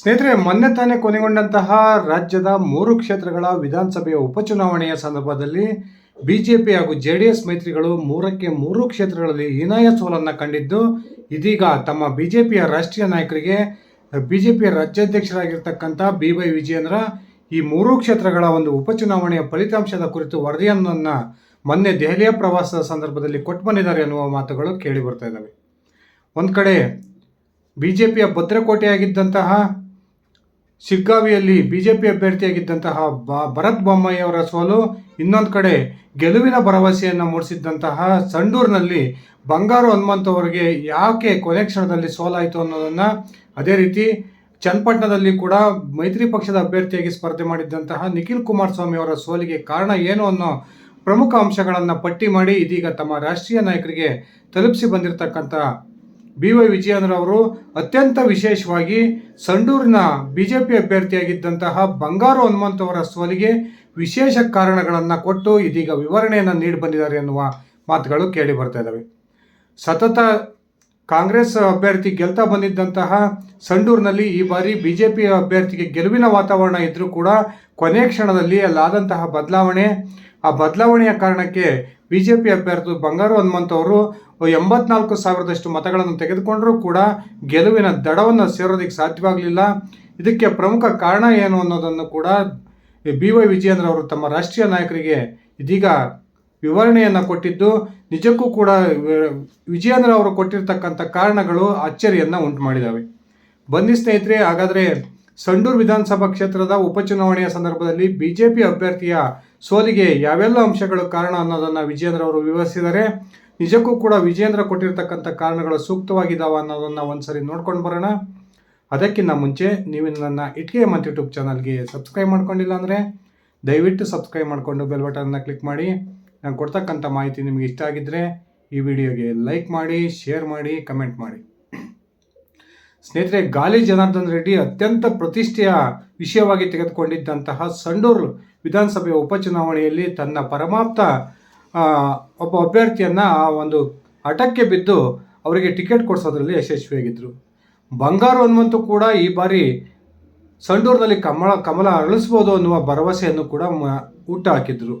ಸ್ನೇಹಿತರೆ, ಮೊನ್ನೆ ತಾನೇ ಕೊನೆಗೊಂಡಂತಹ ರಾಜ್ಯದ ಮೂರು ಕ್ಷೇತ್ರಗಳ ವಿಧಾನಸಭೆಯ ಉಪಚುನಾವಣೆಯ ಸಂದರ್ಭದಲ್ಲಿ ಬಿಜೆಪಿ ಹಾಗೂ ಜೆ ಡಿ ಎಸ್ ಮೈತ್ರಿಗಳು ಮೂರಕ್ಕೆ ಮೂರು ಕ್ಷೇತ್ರಗಳಲ್ಲಿ ಹೀನಾಯ ಸೋಲನ್ನು ಕಂಡಿದ್ದು, ಇದೀಗ ತಮ್ಮ ಬಿಜೆಪಿಯ ರಾಷ್ಟ್ರೀಯ ನಾಯಕರಿಗೆ ಬಿಜೆಪಿಯ ರಾಜ್ಯಾಧ್ಯಕ್ಷರಾಗಿರ್ತಕ್ಕಂಥ ಬಿ ವೈ ವಿಜಯೇಂದ್ರ ಈ ಮೂರು ಕ್ಷೇತ್ರಗಳ ಒಂದು ಉಪಚುನಾವಣೆಯ ಫಲಿತಾಂಶದ ಕುರಿತು ವರದಿಯನ್ನು ಮೊನ್ನೆ ದೆಹಲಿಯ ಪ್ರವಾಸದ ಸಂದರ್ಭದಲ್ಲಿ ಕೊಟ್ಟು ಬಂದಿದ್ದಾರೆ ಅನ್ನುವ ಮಾತುಗಳು ಕೇಳಿ ಬರ್ತಾ ಇದ್ದಾವೆ. ಒಂದು ಕಡೆ ಬಿಜೆಪಿಯ ಭದ್ರಕೋಟೆಯಾಗಿದ್ದಂತಹ ಶಿಗ್ಗಾವಿಯಲ್ಲಿ ಬಿಜೆಪಿ ಅಭ್ಯರ್ಥಿಯಾಗಿದ್ದಂತಹ ಬ, ಭರತ್ ಬೊಮ್ಮಯ್ಯವರ ಸೋಲು, ಇನ್ನೊಂದು ಕಡೆ ಗೆಲುವಿನ ಭರವಸೆಯನ್ನು ಮೂಡಿಸಿದ್ದಂತಹ ಸಂಡೂರಿನಲ್ಲಿ ಬಂಗಾರು ಹನುಮಂತ್ ಅವರಿಗೆ ಯಾಕೆ ಕೊನೆ ಕ್ಷಣದಲ್ಲಿ ಸೋಲಾಯಿತು ಅನ್ನೋದನ್ನು ಅದೇ ರೀತಿ ಚನ್ನಪಟ್ಟಣದಲ್ಲಿ ಕೂಡ ಮೈತ್ರಿ ಪಕ್ಷದ ಅಭ್ಯರ್ಥಿಯಾಗಿ ಸ್ಪರ್ಧೆ ಮಾಡಿದ್ದಂತಹ ನಿಖಿಲ್ ಕುಮಾರಸ್ವಾಮಿ ಅವರ ಸೋಲಿಗೆ ಕಾರಣ ಏನು ಅನ್ನೋ ಪ್ರಮುಖ ಅಂಶಗಳನ್ನು ಪಟ್ಟಿ ಮಾಡಿ ಇದೀಗ ತಮ್ಮ ರಾಷ್ಟ್ರೀಯ ನಾಯಕರಿಗೆ ತಲುಪಿಸಿ ಬಂದಿರತಕ್ಕಂಥ ಬಿ ವೈ ವಿಜಯೇಂದ್ರ ಅವರು ಅತ್ಯಂತ ವಿಶೇಷವಾಗಿ ಸಂಡೂರಿನ ಪಿ ಅಭ್ಯರ್ಥಿಯಾಗಿದ್ದಂತಹ ಬಂಗಾರು ಹನುಮಂತ್ ಅವರ ಸೋಲಿಗೆ ವಿಶೇಷ ಕಾರಣಗಳನ್ನು ಕೊಟ್ಟು ಇದೀಗ ವಿವರಣೆಯನ್ನು ನೀಡಿ ಬಂದಿದ್ದಾರೆ ಎನ್ನುವ ಮಾತುಗಳು ಕೇಳಿ ಬರ್ತಾ ಇದ್ದಾವೆ ಸತತ ಕಾಂಗ್ರೆಸ್ ಅಭ್ಯರ್ಥಿ ಗೆಲ್ತಾ ಬಂದಿದ್ದಂತಹ ಸಂಡೂರಿನಲ್ಲಿ ಈ ಬಾರಿ ಬಿ ಜೆ ಪಿ ಅಭ್ಯರ್ಥಿಗೆ ಗೆಲುವಿನ ವಾತಾವರಣ ಇದ್ದರೂ ಕೂಡ ಕೊನೆ ಕ್ಷಣದಲ್ಲಿ ಅಲ್ಲಾದಂತಹ ಬದಲಾವಣೆ. ಆ ಬದಲಾವಣೆಯ ಕಾರಣಕ್ಕೆ ಬಿ ಜೆ ಪಿ ಅಭ್ಯರ್ಥಿ ಬಂಗಾರು ಹನುಮಂತ್ ಅವರು ಎಂಬತ್ನಾಲ್ಕು ಸಾವಿರದಷ್ಟು ಮತಗಳನ್ನು ತೆಗೆದುಕೊಂಡರೂ ಕೂಡ ಗೆಲುವಿನ ದಡವನ್ನು ಸೇರೋದಕ್ಕೆ ಸಾಧ್ಯವಾಗಲಿಲ್ಲ. ಇದಕ್ಕೆ ಪ್ರಮುಖ ಕಾರಣ ಏನು ಅನ್ನೋದನ್ನು ಕೂಡ ಬಿ ವೈ ವಿಜಯೇಂದ್ರ ಅವರು ತಮ್ಮ ರಾಷ್ಟ್ರೀಯ ನಾಯಕರಿಗೆ ಇದೀಗ ವಿವರಣೆಯನ್ನು ಕೊಟ್ಟಿದ್ದು ನಿಜಕ್ಕೂ ಕೂಡ ವಿಜಯೇಂದ್ರ ಅವರು ಕೊಟ್ಟಿರ್ತಕ್ಕಂಥ ಕಾರಣಗಳು ಅಚ್ಚರಿಯನ್ನು ಉಂಟು ಮಾಡಿದ್ದಾವೆ ಬನ್ನಿ ಸ್ನೇಹಿತರೆ, ಹಾಗಾದರೆ ಸಂಡೂರು ವಿಧಾನಸಭಾ ಕ್ಷೇತ್ರದ ಉಪಚುನಾವಣೆಯ ಸಂದರ್ಭದಲ್ಲಿ ಬಿಜೆಪಿ ಅಭ್ಯರ್ಥಿಯ ಸೋಲಿಗೆ ಯಾವೆಲ್ಲ ಅಂಶಗಳು ಕಾರಣ ಅನ್ನೋದನ್ನು ವಿಜಯೇಂದ್ರ ಅವರು ವಿವರಿಸಿದ್ದಾರೆ. ನಿಜಕ್ಕೂ ಕೂಡ ವಿಜಯೇಂದ್ರ ಕೊಟ್ಟಿರ್ತಕ್ಕಂಥ ಕಾರಣಗಳು ಸೂಕ್ತವಾಗಿದ್ದಾವೆ ಅನ್ನೋದನ್ನು ಒಂದ್ಸರಿ ನೋಡ್ಕೊಂಡು ಬರೋಣ. ಅದಕ್ಕಿಂತ ಮುಂಚೆ ನೀವು ನನ್ನ ಇಟ್ಕೆ ಮತ್ತು ಯೂಟ್ಯೂಬ್ ಚಾನಲ್ಗೆ ಸಬ್ಸ್ಕ್ರೈಬ್ ಮಾಡ್ಕೊಂಡಿಲ್ಲ ಅಂದರೆ ದಯವಿಟ್ಟು ಸಬ್ಸ್ಕ್ರೈಬ್ ಮಾಡಿಕೊಂಡು ಬೆಲ್ ಬಟನ್ನ ಕ್ಲಿಕ್ ಮಾಡಿ. ನಾನು ಕೊಡ್ತಕ್ಕಂಥ ಮಾಹಿತಿ ನಿಮಗೆ ಇಷ್ಟ ಆಗಿದ್ದರೆ ಈ ವಿಡಿಯೋಗೆ ಲೈಕ್ ಮಾಡಿ, ಶೇರ್ ಮಾಡಿ, ಕಮೆಂಟ್ ಮಾಡಿ. ಸ್ನೇಹಿತರೆ, ಗಾಲಿ ಜನಾರ್ದನ್ ರೆಡ್ಡಿ ಅತ್ಯಂತ ಪ್ರತಿಷ್ಠೆಯ ವಿಷಯವಾಗಿ ತೆಗೆದುಕೊಂಡಿದ್ದಂತಹ ಸಂಡೂರು ವಿಧಾನಸಭೆಯ ಉಪಚುನಾವಣೆಯಲ್ಲಿ ತನ್ನ ಪರಮಾಪ್ತ ಒಬ್ಬ ಅಭ್ಯರ್ಥಿಯನ್ನು ಆ ಒಂದು ಹಠಕ್ಕೆ ಬಿದ್ದು ಅವರಿಗೆ ಟಿಕೆಟ್ ಕೊಡಿಸೋದ್ರಲ್ಲಿ ಯಶಸ್ವಿಯಾಗಿದ್ದರು ಬಂಗಾರು ಅನ್ನುವಂತೂ ಕೂಡ ಈ ಬಾರಿ ಸಂಡೂರಿನಲ್ಲಿ ಕಮಲ ಕಮಲ ಅರಳಿಸ್ಬೋದು ಅನ್ನುವ ಭರವಸೆಯನ್ನು ಕೂಡ ಹುಟ್ಟು ಹಾಕಿದ್ರು.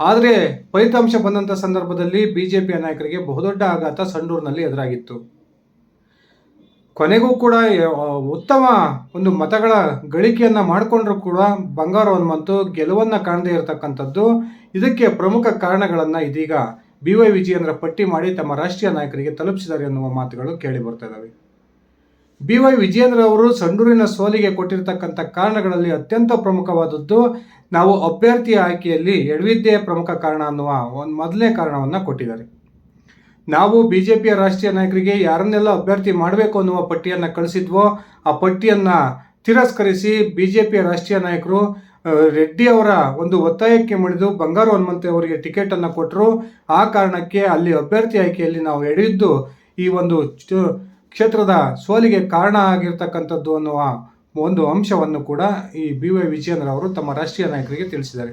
ಆದರೆ ಫಲಿತಾಂಶ ಬಂದಂಥ ಸಂದರ್ಭದಲ್ಲಿ ಬಿ ಜೆ ಪಿಯ ನಾಯಕರಿಗೆ ಬಹುದೊಡ್ಡ ಆಘಾತ ಸಂಡೂರಿನಲ್ಲಿ ಎದುರಾಗಿತ್ತು. ಕೊನೆಗೂ ಕೂಡ ಉತ್ತಮ ಒಂದು ಮತಗಳ ಗಳಿಕೆಯನ್ನು ಮಾಡಿಕೊಂಡ್ರೂ ಕೂಡ ಬಂಗಾರವನ್ನು ಹನುಮಂತು ಗೆಲುವನ್ನು ಕಾಣದೇ ಇರತಕ್ಕಂಥದ್ದು. ಇದಕ್ಕೆ ಪ್ರಮುಖ ಕಾರಣಗಳನ್ನು ಇದೀಗ ಬಿ ವೈ ವಿಜಯೇಂದ್ರ ಪಟ್ಟಿ ಮಾಡಿ ತಮ್ಮ ರಾಷ್ಟ್ರೀಯ ನಾಯಕರಿಗೆ ತಲುಪಿಸಿದ್ದಾರೆ ಎನ್ನುವ ಮಾತುಗಳು ಕೇಳಿ ಬರ್ತಾ ಇದ್ದಾವೆ ಬಿ ವೈ ವಿಜೇಂದ್ರ ಅವರು ಸಂಡೂರಿನ ಸೋಲಿಗೆ ಕೊಟ್ಟಿರತಕ್ಕಂಥ ಕಾರಣಗಳಲ್ಲಿ ಅತ್ಯಂತ ಪ್ರಮುಖವಾದದ್ದು ನಾವು ಅಭ್ಯರ್ಥಿ ಆಯ್ಕೆಯಲ್ಲಿ ಎಡವಿದ್ದೇ ಪ್ರಮುಖ ಕಾರಣ ಅನ್ನುವ ಒಂದು ಮೊದಲನೇ ಕಾರಣವನ್ನು ಕೊಟ್ಟಿದ್ದಾರೆ. ನಾವು ಬಿ ಜೆ ಪಿಯ ರಾಷ್ಟ್ರೀಯ ನಾಯಕರಿಗೆ ಯಾರನ್ನೆಲ್ಲ ಅಭ್ಯರ್ಥಿ ಮಾಡಬೇಕು ಅನ್ನುವ ಪಟ್ಟಿಯನ್ನು ಕಳಿಸಿದ್ವೋ ಆ ಪಟ್ಟಿಯನ್ನು ತಿರಸ್ಕರಿಸಿ ಬಿ ಜೆ ಪಿಯ ರಾಷ್ಟ್ರೀಯ ನಾಯಕರು ರೆಡ್ಡಿ ಅವರ ಒಂದು ಒತ್ತಾಯಕ್ಕೆ ಮಣಿದು ಬಂಗಾರ ಹನುಮಂತೆ ಅವರಿಗೆ ಟಿಕೆಟನ್ನು ಕೊಟ್ಟರು ಆ ಕಾರಣಕ್ಕೆ ಅಲ್ಲಿ ಅಭ್ಯರ್ಥಿ ಆಯ್ಕೆಯಲ್ಲಿ ನಾವು ಎಡೆಯಿದ್ದು ಈ ಒಂದು ಕ್ಷೇತ್ರದ ಸೋಲಿಗೆ ಕಾರಣ ಆಗಿರ್ತಕ್ಕಂಥದ್ದು ಅನ್ನುವ ಒಂದು ಅಂಶವನ್ನು ಕೂಡ ಈ ಬಿ ವೈ ವಿಜಯೇಂದ್ರ ಅವರು ತಮ್ಮ ರಾಷ್ಟ್ರೀಯ ನಾಯಕರಿಗೆ ತಿಳಿಸಿದ್ದಾರೆ.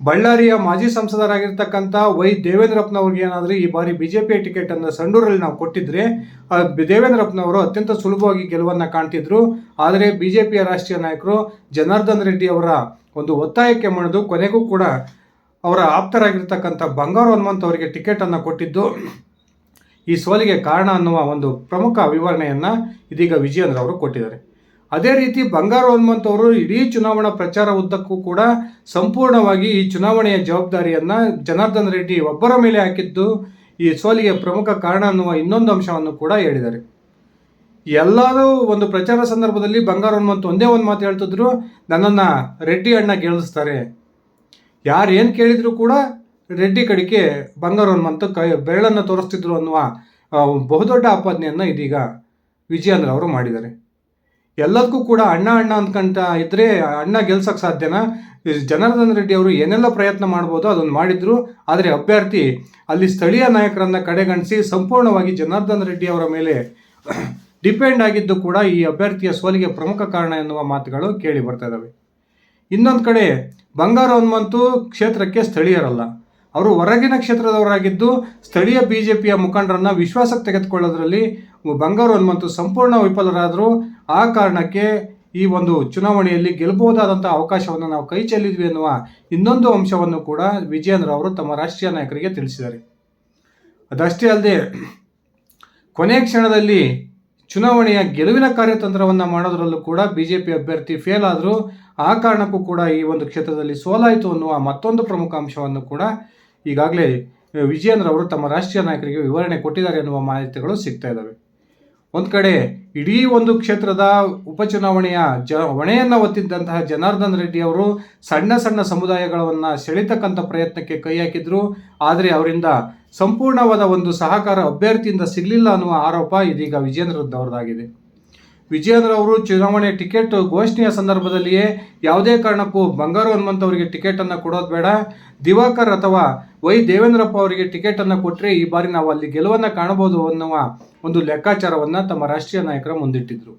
ಬಳ್ಳಾರಿಯ ಮಾಜಿ ಸಂಸದರಾಗಿರ್ತಕ್ಕಂಥ ವೈ ದೇವೇಂದ್ರಪ್ಪನವ್ರಿಗೆ ಏನಾದರೂ ಈ ಬಾರಿ ಬಿಜೆಪಿ ಟಿಕೆಟ್ ಅನ್ನು ಸಂಡೂರಲ್ಲಿ ನಾವು ಕೊಟ್ಟಿದ್ರೆ ದೇವೇಂದ್ರಪ್ಪನವರು ಅತ್ಯಂತ ಸುಲಭವಾಗಿ ಗೆಲುವನ್ನು ಕಾಣ್ತಿದ್ರು. ಆದರೆ ಬಿಜೆಪಿಯ ರಾಷ್ಟ್ರೀಯ ನಾಯಕರು ಜನಾರ್ದನ್ ರೆಡ್ಡಿ ಅವರ ಒಂದು ಒತ್ತಾಯಕ್ಕೆ ಮಣಿದು ಕೊನೆಗೂ ಕೂಡ ಅವರ ಆಪ್ತರಾಗಿರ್ತಕ್ಕಂಥ ಬಂಗಾರು ಹನುಮಂತ್ ಅವರಿಗೆ ಟಿಕೆಟನ್ನು ಕೊಟ್ಟಿದ್ದು. ಈ ಸೋಲಿಗೆ ಕಾರಣ ಅನ್ನುವ ಒಂದು ಪ್ರಮುಖ ವಿವರಣೆಯನ್ನು ಇದೀಗ ವಿಜಯೇಂದ್ರ ಅವರು ಕೊಟ್ಟಿದ್ದಾರೆ. ಅದೇ ರೀತಿ ಬಂಗಾರ ಹನುಮಂತ್ ಅವರು ಇಡೀ ಚುನಾವಣಾ ಪ್ರಚಾರ ಉದ್ದಕ್ಕೂ ಕೂಡ ಸಂಪೂರ್ಣವಾಗಿ ಈ ಚುನಾವಣೆಯ ಜವಾಬ್ದಾರಿಯನ್ನು ಜನಾರ್ದನ್ ರೆಡ್ಡಿ ಒಬ್ಬರ ಮೇಲೆ ಹಾಕಿದ್ದು ಈ ಸೋಲಿಗೆ ಪ್ರಮುಖ ಕಾರಣ ಅನ್ನುವ ಇನ್ನೊಂದು ಅಂಶವನ್ನು ಕೂಡ ಹೇಳಿದ್ದಾರೆ. ಎಲ್ಲರೂ ಒಂದು ಪ್ರಚಾರ ಸಂದರ್ಭದಲ್ಲಿ ಬಂಗಾರ ಹನುಮಂತ್ ಒಂದೇ ಒಂದು ಮಾತು ಹೇಳ್ತಿದ್ರು, ನನ್ನನ್ನು ರೆಡ್ಡಿ ಅಣ್ಣ ಗೆಲ್ಲಿಸ್ತಾರೆ. ಯಾರು ಏನು ಕೇಳಿದ್ರು ಕೂಡ ರೆಡ್ಡಿ ಕಡೆಗೆ ಬಂಗಾರವನ್ನು ಹನುಮಂತ ಕೈ ಬೆರಳನ್ನು ತೋರಿಸ್ತಿದ್ರು ಅನ್ನುವ ಬಹುದೊಡ್ಡ ಆಪಾದನೆಯನ್ನು ಇದೀಗ ವಿಜಯೇಂದ್ರ ಅವರು ಮಾಡಿದ್ದಾರೆ. ಎಲ್ಲದಕ್ಕೂ ಕೂಡ ಅಣ್ಣ ಅಣ್ಣ ಅಂದ್ಕಂತ ಇದ್ರೆ ಅಣ್ಣ ಗೆಲ್ಸಕ್ಕೆ ಸಾಧ್ಯನಾ? ಜನಾರ್ದನ್ ರೆಡ್ಡಿ ಅವರು ಏನೆಲ್ಲ ಪ್ರಯತ್ನ ಮಾಡ್ಬೋದು ಅದನ್ನು ಮಾಡಿದ್ರು. ಆದರೆ ಅಭ್ಯರ್ಥಿ ಅಲ್ಲಿ ಸ್ಥಳೀಯ ನಾಯಕರನ್ನ ಕಡೆಗಣಿಸಿ ಸಂಪೂರ್ಣವಾಗಿ ಜನಾರ್ದನ್ ರೆಡ್ಡಿ ಅವರ ಮೇಲೆ ಡಿಪೆಂಡ್ ಆಗಿದ್ದು ಕೂಡ ಈ ಅಭ್ಯರ್ಥಿಯ ಸೋಲಿಗೆ ಪ್ರಮುಖ ಕಾರಣ ಎನ್ನುವ ಮಾತುಗಳು ಕೇಳಿ ಬರ್ತಾ ಇದ್ದಾವೆ ಇನ್ನೊಂದು ಕಡೆ ಬಂಗಾರ ಹನುಮಂತು ಕ್ಷೇತ್ರಕ್ಕೆ ಸ್ಥಳೀಯರಲ್ಲ. ಅವರು ಹೊರಗಿನ ಕ್ಷೇತ್ರದವರಾಗಿದ್ದು ಸ್ಥಳೀಯ ಬಿ ಜೆ ಪಿಯ ಮುಖಂಡರನ್ನ ವಿಶ್ವಾಸಕ್ಕೆ ತೆಗೆದುಕೊಳ್ಳೋದ್ರಲ್ಲಿ ಬಂಗಾರು ಹನುಮಂತು ಸಂಪೂರ್ಣ ವಿಫಲರಾದರು. ಆ ಕಾರಣಕ್ಕೆ ಈ ಒಂದು ಚುನಾವಣೆಯಲ್ಲಿ ಗೆಲ್ಲಬಹುದಾದಂಥ ಅವಕಾಶವನ್ನು ನಾವು ಕೈ ಚೆಲ್ಲಿದ್ವಿ ಎನ್ನುವ ಇನ್ನೊಂದು ಅಂಶವನ್ನು ಕೂಡ ವಿಜಯೇಂದ್ರ ಅವರು ತಮ್ಮ ರಾಷ್ಟ್ರೀಯ ನಾಯಕರಿಗೆ ತಿಳಿಸಿದ್ದಾರೆ. ಅದಷ್ಟೇ ಅಲ್ಲದೆ ಕೊನೆಯ ಕ್ಷಣದಲ್ಲಿ ಚುನಾವಣೆಯ ಗೆಲುವಿನ ಕಾರ್ಯತಂತ್ರವನ್ನು ಮಾಡೋದ್ರಲ್ಲೂ ಕೂಡ ಬಿ ಜೆ ಪಿ ಅಭ್ಯರ್ಥಿ ಫೇಲ್ ಆದರೂ. ಆ ಕಾರಣಕ್ಕೂ ಕೂಡ ಈ ಒಂದು ಕ್ಷೇತ್ರದಲ್ಲಿ ಸೋಲಾಯಿತು ಅನ್ನುವ ಮತ್ತೊಂದು ಪ್ರಮುಖ ಅಂಶವನ್ನು ಕೂಡ ಈಗಾಗಲೇ ವಿಜಯೇಂದ್ರ ಅವರು ತಮ್ಮ ರಾಷ್ಟ್ರೀಯ ನಾಯಕರಿಗೆ ವಿವರಣೆ ಕೊಟ್ಟಿದ್ದಾರೆ ಎನ್ನುವ ಮಾಹಿತಿಗಳು ಸಿಗ್ತಾ ಇದ್ದಾವೆ ಒಂದು ಕಡೆ, ಇಡೀ ಒಂದು ಕ್ಷೇತ್ರದ ಉಪಚುನಾವಣೆಯ ಜ, ಹೊಣೆಯನ್ನು ಹೊತ್ತಿದ್ದಂತಹ ಜನಾರ್ದನ್ ರೆಡ್ಡಿ ಅವರು ಸಣ್ಣ ಸಣ್ಣ ಸಮುದಾಯಗಳನ್ನು ಸೆಳಿತಕ್ಕಂಥ ಪ್ರಯತ್ನಕ್ಕೆ ಕೈ ಹಾಕಿದ್ರು. ಆದರೆ ಅವರಿಂದ ಸಂಪೂರ್ಣವಾದ ಒಂದು ಸಹಕಾರ ಅಭ್ಯರ್ಥಿಯಿಂದ ಸಿಗಲಿಲ್ಲ ಅನ್ನುವ ಆರೋಪ ಇದೀಗ ವಿಜೇಂದ್ರದವರದಾಗಿದೆ ವಿಜೇಂದ್ರ ಅವರು ಚುನಾವಣೆ ಟಿಕೆಟ್ ಘೋಷಣೆಯ ಸಂದರ್ಭದಲ್ಲಿಯೇ ಯಾವುದೇ ಕಾರಣಕ್ಕೂ ಬಂಗಾರು ಹನುಮಂತ ಅವರಿಗೆ ಟಿಕೆಟನ್ನು ಕೊಡೋದು ಬೇಡ. ದಿವಾಕರ್ ಅಥವಾ ವೈ ದೇವೇಂದ್ರಪ್ಪ ಅವರಿಗೆ ಟಿಕೆಟನ್ನು ಕೊಟ್ಟರೆ ಈ ಬಾರಿ ನಾವು ಅಲ್ಲಿ ಗೆಲುವನ್ನು ಕಾಣಬಹುದು ಅನ್ನುವ ಒಂದು ಲೆಕ್ಕಾಚಾರವನ್ನು ತಮ್ಮ ರಾಷ್ಟ್ರೀಯ ನಾಯಕರ ಮುಂದಿಟ್ಟಿದ್ರು.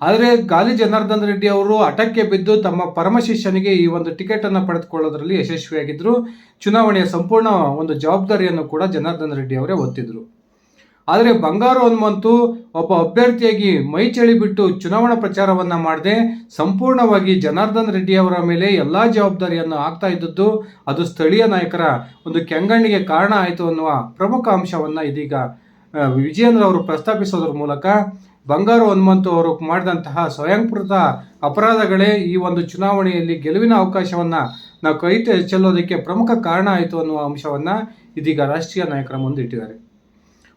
ಆದರೆ ಗಾಲಿ ಜನಾರ್ದನ್ ರೆಡ್ಡಿ ಅವರು ಹಠಕ್ಕೆ ಬಿದ್ದು ತಮ್ಮ ಪರಮ ಶಿಷ್ಯನಿಗೆ ಈ ಒಂದು ಟಿಕೆಟನ್ನು ಪಡೆದುಕೊಳ್ಳೋದ್ರಲ್ಲಿ ಯಶಸ್ವಿಯಾಗಿದ್ದರು ಚುನಾವಣೆಯ ಸಂಪೂರ್ಣ ಒಂದು ಜವಾಬ್ದಾರಿಯನ್ನು ಕೂಡ ಜನಾರ್ದನ್ ರೆಡ್ಡಿ ಅವರೇ ಒತ್ತಿದ್ರು ಆದರೆ ಬಂಗಾರು ಹನುಮಂತು ಒಬ್ಬ ಅಭ್ಯರ್ಥಿಯಾಗಿ ಮೈ ಚಳಿ ಬಿಟ್ಟು ಚುನಾವಣಾ ಪ್ರಚಾರವನ್ನು ಮಾಡದೆ ಸಂಪೂರ್ಣವಾಗಿ ಜನಾರ್ದನ್ ರೆಡ್ಡಿ ಅವರ ಮೇಲೆ ಎಲ್ಲ ಜವಾಬ್ದಾರಿಯನ್ನು ಆಗ್ತಾ ಇದ್ದದ್ದು ಅದು ಸ್ಥಳೀಯ ನಾಯಕರ ಒಂದು ಕೆಂಗಣ್ಣಿಗೆ ಕಾರಣ ಆಯಿತು ಅನ್ನುವ ಪ್ರಮುಖ ಅಂಶವನ್ನು ಇದೀಗ ವಿಜಯೇಂದ್ರ ಅವರು ಪ್ರಸ್ತಾಪಿಸೋದ್ರ ಮೂಲಕ ಬಂಗಾರು ಹನುಮಂತು ಅವರು ಮಾಡಿದಂತಹ ಸ್ವಯಂಕೃತ ಅಪರಾಧಗಳೇ ಈ ಒಂದು ಚುನಾವಣೆಯಲ್ಲಿ ಗೆಲುವಿನ ಅವಕಾಶವನ್ನು ನಾವು ಕೈ ಚೆಲ್ಲೋದಕ್ಕೆ ಪ್ರಮುಖ ಕಾರಣ ಆಯಿತು ಅನ್ನುವ ಅಂಶವನ್ನು ಇದೀಗ ರಾಷ್ಟ್ರೀಯ ನಾಯಕರ ಮುಂದಿಟ್ಟಿದ್ದಾರೆ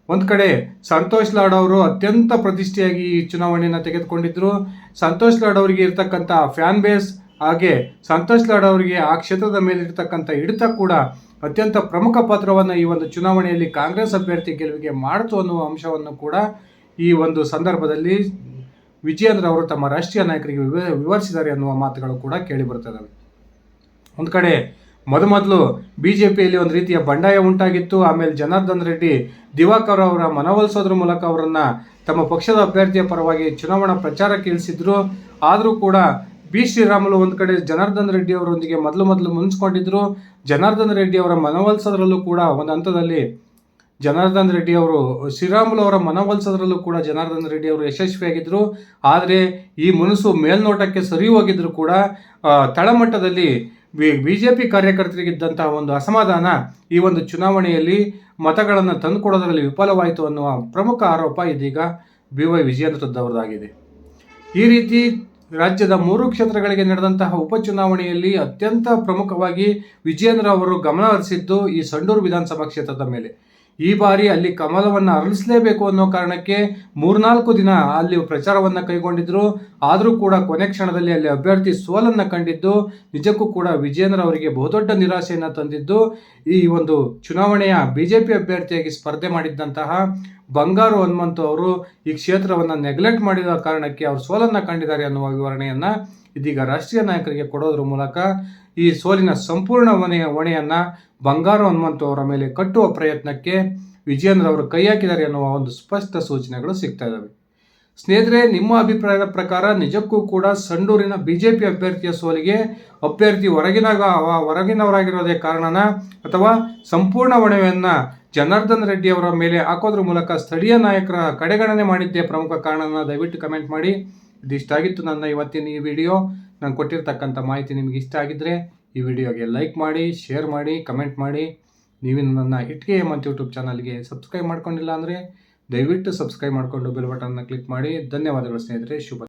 ಒಂದು ಕಡೆ ಸಂತೋಷ್ ಲಾಡ್ ಅವರು ಅತ್ಯಂತ ಪ್ರತಿಷ್ಠೆಯಾಗಿ ಈ ಚುನಾವಣೆಯನ್ನು ತೆಗೆದುಕೊಂಡಿದ್ದರು ಸಂತೋಷ್ ಲಾಡ್ ಅವರಿಗೆ ಇರತಕ್ಕಂಥ ಫ್ಯಾನ್ ಬೇಸ್ ಹಾಗೆ ಸಂತೋಷ್ ಲಾಡ್ ಅವರಿಗೆ ಆ ಕ್ಷೇತ್ರದ ಮೇಲೆ ಇರ್ತಕ್ಕಂಥ ಹಿಡಿತ ಕೂಡ ಅತ್ಯಂತ ಪ್ರಮುಖ ಪಾತ್ರವನ್ನು ಈ ಒಂದು ಚುನಾವಣೆಯಲ್ಲಿ ಕಾಂಗ್ರೆಸ್ ಅಭ್ಯರ್ಥಿ ಗೆಲುವಿಗೆ ಮಾಡಿತು ಅನ್ನುವ ಅಂಶವನ್ನು ಕೂಡ ಈ ಒಂದು ಸಂದರ್ಭದಲ್ಲಿ ವಿಜಯೇಂದ್ರ ಅವರು ತಮ್ಮ ರಾಷ್ಟ್ರೀಯ ನಾಯಕರಿಗೆ ವಿವರಿಸಿದ್ದಾರೆ ಅನ್ನುವ ಮಾತುಗಳು ಕೂಡ ಕೇಳಿ ಬರ್ತದವೆ ಒಂದು ಕಡೆ ಮೊದಮೊದಲು ಬಿ ಜೆ ಪಿಯಲ್ಲಿ ಒಂದು ರೀತಿಯ ಬಂಡಾಯ ಉಂಟಾಗಿತ್ತು. ಆಮೇಲೆ ಜನಾರ್ದನ್ ರೆಡ್ಡಿ ದಿವಾಕರ್ ಅವರ ಮನವೊಲಿಸೋದ್ರ ಮೂಲಕ ಅವರನ್ನು ತಮ್ಮ ಪಕ್ಷದ ಅಭ್ಯರ್ಥಿಯ ಪರವಾಗಿ ಚುನಾವಣಾ ಪ್ರಚಾರಕ್ಕೆ ಇಳಿಸಿದ್ರು. ಆದರೂ ಕೂಡ ಬಿ ಶ್ರೀರಾಮುಲು ಒಂದು ಕಡೆ ಜನಾರ್ದನ್ ರೆಡ್ಡಿ ಅವರೊಂದಿಗೆ ಮೊದಲು ಮೊದಲು ಮುನ್ಸ್ಕೊಂಡಿದ್ರು ಜನಾರ್ದನ್ ರೆಡ್ಡಿ ಅವರ ಮನವೊಲಿಸೋದ್ರಲ್ಲೂ ಕೂಡ ಒಂದು ಹಂತದಲ್ಲಿ ಜನಾರ್ದನ್ ರೆಡ್ಡಿ ಅವರು, ಶ್ರೀರಾಮುಲು ಅವರ ಮನವೊಲಿಸೋದ್ರಲ್ಲೂ ಕೂಡ ಜನಾರ್ದನ್ ರೆಡ್ಡಿ ಅವರು ಯಶಸ್ವಿಯಾಗಿದ್ದರು ಆದರೆ ಈ ಮನಸ್ಸು ಮೇಲ್ನೋಟಕ್ಕೆ ಸರಿ ಹೋಗಿದ್ರು ಕೂಡ ತಳಮಟ್ಟದಲ್ಲಿ ಬಿ ಜೆ ಪಿ ಕಾರ್ಯಕರ್ತರಿಗಿದ್ದಂತಹ ಒಂದು ಅಸಮಾಧಾನ ಈ ಒಂದು ಚುನಾವಣೆಯಲ್ಲಿ ಮತಗಳನ್ನು ತಂದುಕೊಡೋದರಲ್ಲಿ ವಿಫಲವಾಯಿತು ಅನ್ನುವ ಪ್ರಮುಖ ಆರೋಪ ಇದೀಗ ಬಿ ವೈ ವಿಜಯೇಂದ್ರದವರದಾಗಿದೆ ಈ ರೀತಿ ರಾಜ್ಯದ ಮೂರು ಕ್ಷೇತ್ರಗಳಿಗೆ ನಡೆದಂತಹ ಉಪಚುನಾವಣೆಯಲ್ಲಿ ಅತ್ಯಂತ ಪ್ರಮುಖವಾಗಿ ವಿಜಯೇಂದ್ರ ಅವರು ಗಮನ ಹರಿಸಿದ್ದು ಈ ಸಂಡೂರು ವಿಧಾನಸಭಾ ಕ್ಷೇತ್ರದ ಮೇಲೆ. ಈ ಬಾರಿ ಅಲ್ಲಿ ಕಮಲವನ್ನು ಅರಳಿಸಲೇಬೇಕು ಅನ್ನೋ ಕಾರಣಕ್ಕೆ ಮೂರ್ನಾಲ್ಕು ದಿನ ಅಲ್ಲಿ ಪ್ರಚಾರವನ್ನು ಕೈಗೊಂಡಿದ್ರು. ಆದರೂ ಕೂಡ ಕೊನೆ ಕ್ಷಣದಲ್ಲಿ ಅಲ್ಲಿ ಅಭ್ಯರ್ಥಿ ಸೋಲನ್ನು ಕಂಡಿದ್ದು. ನಿಜಕ್ಕೂ ಕೂಡ ವಿಜೇಂದ್ರ ಅವರಿಗೆ ಬಹುದೊಡ್ಡ ನಿರಾಸೆಯನ್ನು ತಂದಿದ್ದು. ಈ ಒಂದು ಚುನಾವಣೆಯ ಬಿ ಜೆ ಪಿ ಅಭ್ಯರ್ಥಿಯಾಗಿ ಸ್ಪರ್ಧೆ ಮಾಡಿದ್ದಂತಹ ಬಂಗಾರು ಹನುಮಂತು ಅವರು ಈ ಕ್ಷೇತ್ರವನ್ನು ನೆಗ್ಲೆಕ್ಟ್ ಮಾಡಿದ ಕಾರಣಕ್ಕೆ ಅವರು ಸೋಲನ್ನು ಕಂಡಿದ್ದಾರೆ ಅನ್ನುವ ವಿವರಣೆಯನ್ನು ಇದೀಗ ರಾಷ್ಟ್ರೀಯ ನಾಯಕರಿಗೆ ಕೊಡೋದ್ರ ಮೂಲಕ ಈ ಸೋಲಿನ ಸಂಪೂರ್ಣ ಹೊಣೆಯ ಹೊಣೆಯನ್ನು ಬಂಗಾರು ಹನುಮಂತು ಅವರ ಮೇಲೆ ಕಟ್ಟುವ ಪ್ರಯತ್ನಕ್ಕೆ ವಿಜಯೇಂದ್ರ ಅವರು ಕೈ ಹಾಕಿದ್ದಾರೆ ಅನ್ನುವ ಒಂದು ಸ್ಪಷ್ಟ ಸೂಚನೆಗಳು ಸಿಗ್ತಾ ಇದ್ದಾವೆ ಸ್ನೇಹಿತರೆ, ನಿಮ್ಮ ಅಭಿಪ್ರಾಯದ ಪ್ರಕಾರ ನಿಜಕ್ಕೂ ಕೂಡ ಸಂಡೂರಿನ ಬಿ ಜೆ ಪಿ ಅಭ್ಯರ್ಥಿಯ ಸೋಲಿಗೆ ಅಭ್ಯರ್ಥಿ ಹೊರಗಿನ ಹೊರಗಿನವರಾಗಿರೋದೇ ಕಾರಣನ ಅಥವಾ ಸಂಪೂರ್ಣ ಹೊಣೆಯನ್ನು ಜನಾರ್ದನ್ ರೆಡ್ಡಿ ಅವರ ಮೇಲೆ ಹಾಕೋದ್ರ ಮೂಲಕ ಸ್ಥಳೀಯ ನಾಯಕರ ಕಡೆಗಣನೆ ಮಾಡಿದ್ದೆ ಪ್ರಮುಖ ಕಾರಣನ ದಯವಿಟ್ಟು ಕಮೆಂಟ್ ಮಾಡಿ. ಇದಿಷ್ಟಾಗಿತ್ತು ನನ್ನ ಇವತ್ತಿನ ಈ ವಿಡಿಯೋ. ನಾನು ಕೊಟ್ಟಿರ್ತಕ್ಕಂಥ ಮಾಹಿತಿ ನಿಮಗೆ ಇಷ್ಟ ಆಗಿದ್ದರೆ ಈ ವಿಡಿಯೋಗೆ ಲೈಕ್ ಮಾಡಿ, ಶೇರ್ ಮಾಡಿ, ಕಮೆಂಟ್ ಮಾಡಿ. ನೀವು ನನ್ನ ಇಟ್ಕೆ ಮತ್ತು ಯೂಟ್ಯೂಬ್ ಚಾನಲ್ಗೆ ಸಬ್ಸ್ಕ್ರೈಬ್ ಮಾಡ್ಕೊಂಡಿಲ್ಲ ಅಂದರೆ ದಯವಿಟ್ಟು ಸಬ್ಸ್ಕ್ರೈಬ್ ಮಾಡಿಕೊಂಡು ಬೆಲ್ ಬಟನ್ನ ಕ್ಲಿಕ್ ಮಾಡಿ. ಧನ್ಯವಾದಗಳು ಸ್ನೇಹಿತರೆ. ಶುಭ